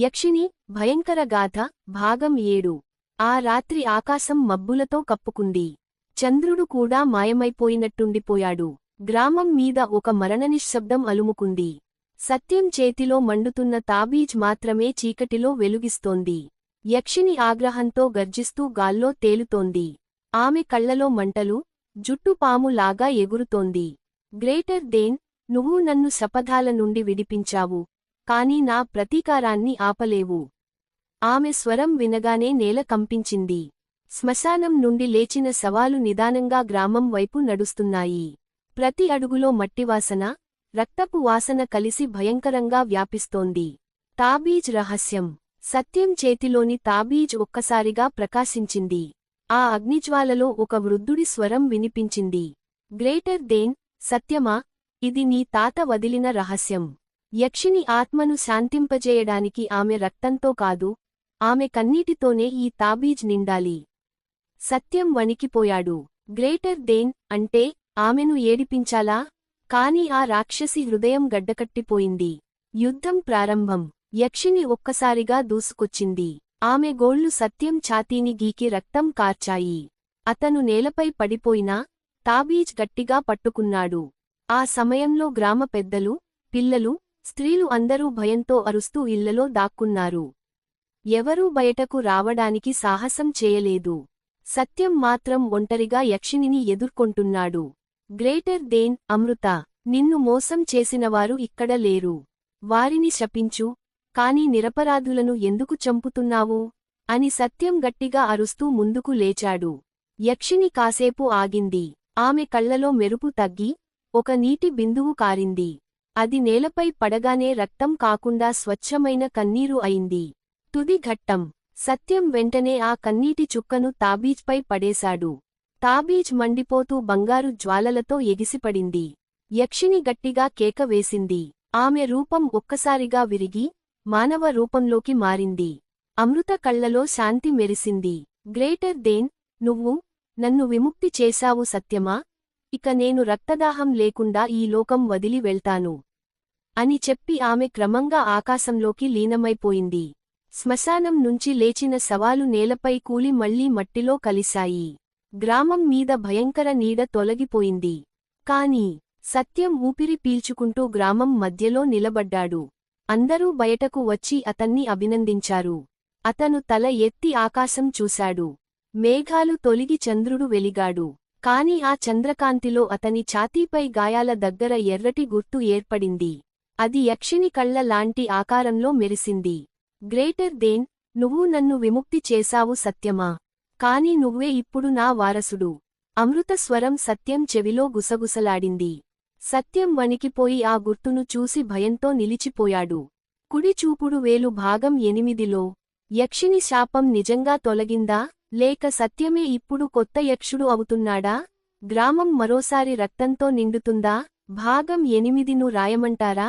యక్షిని భయంకర గాథ భాగం ఏడు. ఆ రాత్రి ఆకాశం మబ్బులతో కప్పుకుంది. చంద్రుడు కూడా మాయమైపోయినట్టుండిపోయాడు. గ్రామం మీద ఒక మరణనిశ్శబ్దం అలుముకుంది. సత్యం చేతిలో మండుతున్న తాబీజ్ మాత్రమే చీకటిలో వెలుగిస్తోంది. యక్షిని ఆగ్రహంతో గర్జిస్తూ గాల్లో తేలుతోంది. ఆమె కళ్ళలో మంటలు జుట్టుపాములాగా ఎగురుతోంది. గ్రేటర్ దేన్ నువ్వు నన్ను శపథాల నుండి విడిపించావు. కాని నా ప్రతీకారాన్ని ఆపలేవు. ఆమె స్వరం వినగానే నేల కంపించింది. శ్మశానం నుండి లేచిన శవాలు నిదానంగా గ్రామం వైపు నడుస్తున్నాయి. ప్రతి అడుగులో మట్టివాసన రక్తపు వాసన కలిసి భయంకరంగా వ్యాపిస్తోంది. తాబీజ్ రహస్యం. సత్యం చేతిలోని తాబీజ్ ఒక్కసారిగా ప్రకాశించింది. ఆ అగ్నిజ్వాలలో ఒక వృద్ధుడి స్వరం వినిపించింది. గ్రేటర్ దేన్ సత్యమా? ఇది నీ తాత వదిలిన రహస్యం. యక్షిని ఆత్మను శాంతింపజేయడానికి ఆమె రక్తంతో కాదు ఆమె కన్నీటితోనే ఈ తాబీజ్ నిండాలి. సత్యం వణికిపోయాడు. గ్రేటర్ దేన్ అంటే ఆమెను ఏడిపించాలా? కాని ఆ రాక్షసి హృదయం గడ్డకట్టిపోయింది. యుద్ధం ప్రారంభం. యక్షిని ఒక్కసారిగా దూసుకొచ్చింది. ఆమె గోళ్ళు సత్యం ఛాతీని గీకి రక్తం కార్చాయి. అతను నేలపై పడిపోయినా తాబీజ్ గట్టిగా పట్టుకున్నాడు. ఆ సమయంలో గ్రామ పెద్దలు పిల్లలు స్త్రీలు అందరూ భయంతో అరుస్తూ ఇళ్ళలో దాక్కున్నారు. ఎవరూ బయటకు రావడానికి సాహసం చేయలేదు. సత్యం మాత్రం ఒంటరిగా యక్షినిని ఎదుర్కొంటున్నాడు. గ్రేటర్ దేన్ అమృత నిన్ను మోసం చేసినవారు ఇక్కడ లేరు. వారిని శపించు కాని నిరపరాధులను ఎందుకు చంపుతున్నావు? అని సత్యం గట్టిగా అరుస్తూ ముందుకు లేచాడు. యక్షిని కాసేపు ఆగింది. ఆమె కళ్ళలో మెరుపు తగ్గి ఒక నీటి బిందువు కారింది. అది నేలపై పడగానే రక్తం కాకుండా స్వచ్ఛమైన కన్నీరు అయింది. తుది ఘట్టం. సత్యం వెంటనే ఆ కన్నీటి చుక్కను తాబీజ్పై పడేశాడు. తాబీజ్ మండిపోతూ బంగారు జ్వాలలతో ఎగిసిపడింది. యక్షిని గట్టిగా కేక వేసింది. ఆమె రూపం ఒక్కసారిగా విరిగి మానవ రూపంలోకి మారింది. అమృత కళ్ళలో శాంతి మెరిసింది. గ్రేటర్ దేన్ నువ్వు నన్ను విముక్తి చేశావు సత్యమా? ఇక నేను రక్తదాహం లేకుండా ఈ లోకం వదిలి వెళ్తాను. అని చెప్పి ఆమె క్రమంగా ఆకాశంలోకి లీనమైపోయింది. శ్మశానం నుంచి లేచిన సవాలు నేలపై కూలి మళ్ళీ మట్టిలో కలిశాయి. గ్రామం మీద భయంకర నీడ తొలగిపోయింది. కాని సత్యం ఊపిరి పీల్చుకుంటూ గ్రామం మధ్యలో నిలబడ్డాడు. అందరూ బయటకు వచ్చి అతన్ని అభినందించారు. అతను తల ఎత్తి ఆకాశం చూశాడు. మేఘాలు తొలిగి చంద్రుడు వెలిగాడు. కాని ఆ చంద్రకాంతిలో అతని ఛాతీపై గాయాల దగ్గర ఎర్రటి గుర్తు ఏర్పడింది. అది యక్షిని కళ్ళ లాంటి ఆకారంలో మెరిసింది. గ్రేటర్ దేన్ నువ్వు నన్ను విముక్తి చేశావు సత్యమా? కాని నువ్వే ఇప్పుడు నా వారసుడు. అమృత స్వరం సత్యం చెవిలో గుసగుసలాడింది. సత్యం వణికిపోయి ఆ గుర్తును చూసి భయంతో నిలిచిపోయాడు. కుడిచూపుడు వేలు భాగం ఎనిమిదిలో యక్షిని శాపం నిజంగా తొలగిందా? లేక సత్యమే ఇప్పుడు కొత్త యక్షుడు అవుతున్నాడా? గ్రామం మరోసారి రక్తంతో నిండుతుందా? భాగం ఎనిమిదిను రాయమంటారా?